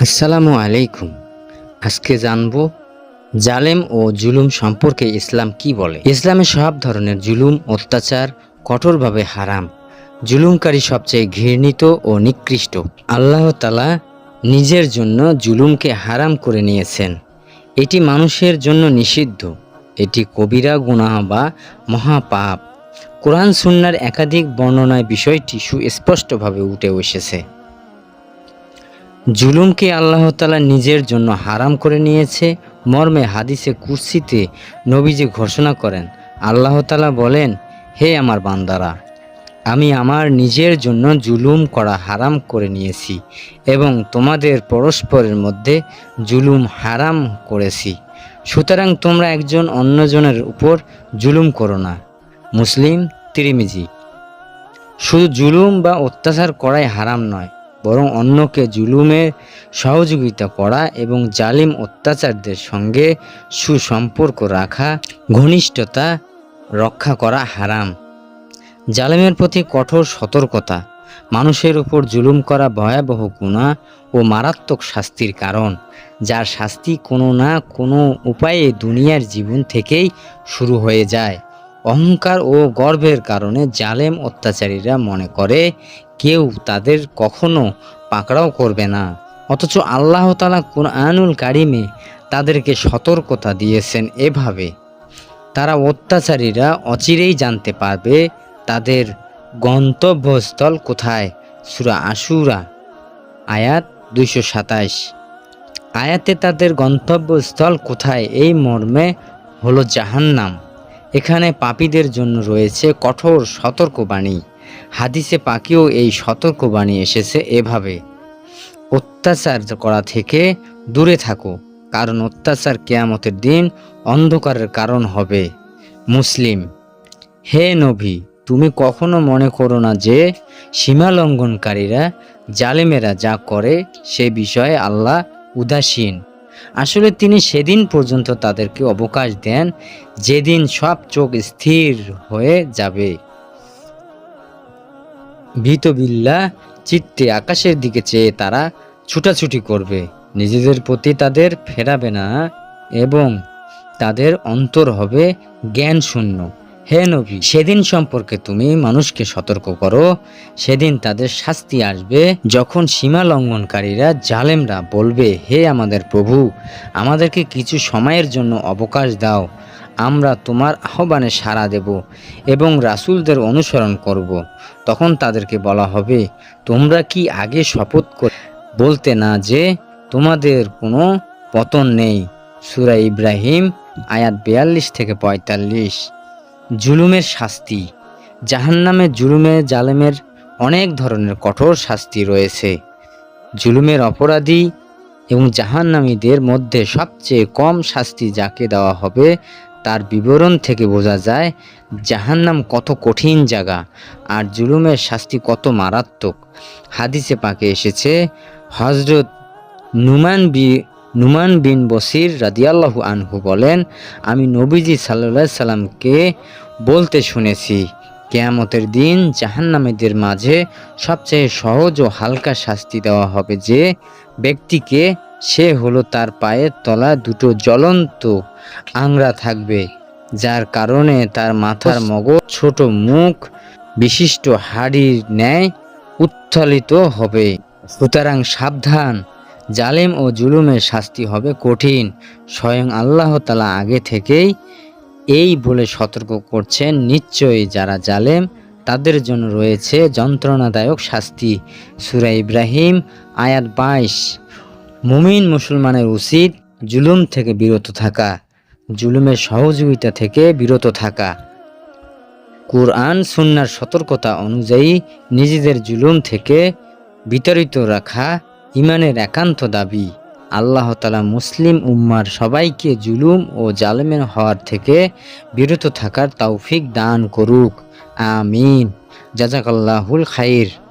আসসালামু আলাইকুম। আজকে জানব জালেম ও জুলুম সম্পর্কে ইসলাম কি বলে। ইসলামে সব ধরনের জুলুম, অত্যাচার কঠোরভাবে হারাম। জুলুমকারী সবচেয়ে ঘৃণিত ও নিকৃষ্ট। আল্লাহ তালা নিজের জন্য জুলুমকে হারাম করে নিয়েছেন। এটি মানুষের জন্য নিষিদ্ধ। এটি কবিরা, গুনাহ বা মহাপাপ। কোরআন, সুন্নার একাধিক বর্ণনায় বিষয়টি সুস্পষ্টভাবে উঠে এসেছে। জুলুমকে আল্লাহ তালা নিজের জন্য হারাম করে নিয়েছে। মর্মে হাদিসে কুর্সিতে নবীজি ঘোষণা করেন, আল্লাহ তালা বলেন, হে আমার বান্দারা, আমি আমার নিজের জন্য জুলুম করা হারাম করে নিয়েছি এবং তোমাদের পরস্পরের মধ্যে জুলুম হারাম করেছি। সুতরাং তোমরা একজন অন্যজনের উপর জুলুম করো না। মুসলিম, তিরিমিজি, শুধু জুলুম বা অত্যাচার করাই হারাম নয় বরং অন্যকে জুলুমে সহযোগিতা করা এবং জালিম অত্যাচারদের সঙ্গে সুসম্পর্ক রাখা, ঘনিষ্ঠতা রক্ষা করা হারাম। জালিমের প্রতি কঠোর সতর্কতা, মানুষের উপর জুলুম করা ভয়াবহ গুণা ও মারাত্মক শাস্তির কারণ, যার শাস্তি কোনো না কোনো উপায়ে দুনিয়ার জীবন থেকেই শুরু হয়ে যায়। অহংকার ও গর্বের কারণে জালেম অত্যাচারীরা মনে করে, কেউ তাদের কখনো পাকড়াও করবে না। অথচ আল্লাহ তালা কোরআনুল কারিমে তাদেরকে সতর্কতা দিয়েছেন এভাবে। তারা অত্যাচারীরা অচিরেই জানতে পারবে তাদের গন্তব্যস্থল কোথায়। সুরা আশুরা, আয়াত দুইশো সাতাইশ। আয়াতে তাদের গন্তব্যস্থল কোথায়? এই মর্মে হলো জাহান্নাম। এখানে পাপীদের জন্য রয়েছে কঠোর সতর্কবাণী। হাদিসে পাকিও এই সতর্কবাণী এসেছে এভাবে। অত্যাচার করা থেকে দূরে থাকো, কারণ অত্যাচার কেয়ামতের দিন অন্ধকারের কারণ হবে। মুসলিম, হে নবী, তুমি কখনো মনে করো না যে সীমা লঙ্ঘনকারীরা জালেমেরা যা করে সে বিষয়ে আল্লাহ উদাসীন। আসলে তিনি সেদিন পর্যন্ত তাদেরকে অবকাশ দেন, যেদিন সব চোখ স্থির হয়ে যাবে। ভীত বিল্লা চিত্তে আকাশের দিকে চেয়ে তারা ছুটাছুটি করবে। নিজেদের প্রতি তাদের ফেরাবে না এবং তাদের অন্তর হবে জ্ঞান শূন্য হে নবী, সেদিন সম্পর্কে তুমি মানুষকে সতর্ক করো। সেদিন তাদের শাস্তি আসবে যখন সীমা লঙ্ঘনকারীরা জালেমরা বলবে, হে আমাদের প্রভু, আমাদেরকে কিছু সময়ের জন্য অবকাশ দাও। আমরা তোমার আহ্বানে সাড়া দেব এবং রাসূলদের অনুসরণ করব। তখন তাদেরকে বলা হবে, তোমরা কি আগে শপথ বলতে না যে তোমাদের কোনো পতন নেই। সুরা ইব্রাহিম, আয়াত বিয়াল্লিশ থেকে পঁয়তাল্লিশ। জুলুমের শাস্তি। জাহান্নামে জুলুমে জালেমের অনেক ধরনের কঠোর শাস্তি রয়েছে। জুলুমের অপরাধী এবং জাহান্নামীদের মধ্যে সবচেয়ে কম শাস্তি যাকে দেওয়া হবে, তার বিবরণ থেকে বোঝা যায়, জাহান্নাম কত কঠিন জায়গা আর জুলুমের শাস্তি কত মারাত্মক। হাদিসে পাকে এসেছে হজরত নুমান বি নুমান বিন বসির রাদিয়াল্লাহু আনহু বলেন আমি নবীজি সাল্লাহ সাল্লামকে বলতে শুনেছি কেয়ামতের দিন জাহান্নামীদের মাঝে সবচেয়ে সহজ ও হালকা শাস্তি দেওয়া হবে যে ব্যক্তিকে সে হলো তার পায়ের তলা দুটো জ্বলন্ত আংরা থাকবে যার কারণে তার মাথার মগজ ছোট মুখ বিশিষ্ট হাড়ির ন্যায় উত্থলিত হবে। সুতরাং সাবধান জালেম ও জুলুমের শাস্তি হবে কঠিন। স্বয়ং আল্লাহ তালা আগে থেকেই এই বলে সতর্ক করছেন, নিশ্চয়ই যারা জালেম তাদের জন্য রয়েছে যন্ত্রণাদায়ক শাস্তি। সুরা ইব্রাহিম আয়াত বাইশ, মুমিন মুসলমানের উচিত জুলুম থেকে বিরত থাকা, জুলুমের সহযোগিতা থেকে বিরত থাকা। কোরআন, সুন্নার সতর্কতা অনুযায়ী নিজেদের জুলুম থেকে বিতাড়িত রাখা ইমানের একান্ত দাবি, আল্লাহ তালা মুসলিম উম্মার সবাইকে জুলুম ও জালেমের হওয়ার থেকে বিরত থাকার তৌফিক দান করুক। আমিন। জাজাকাল্লাহুল খাইর।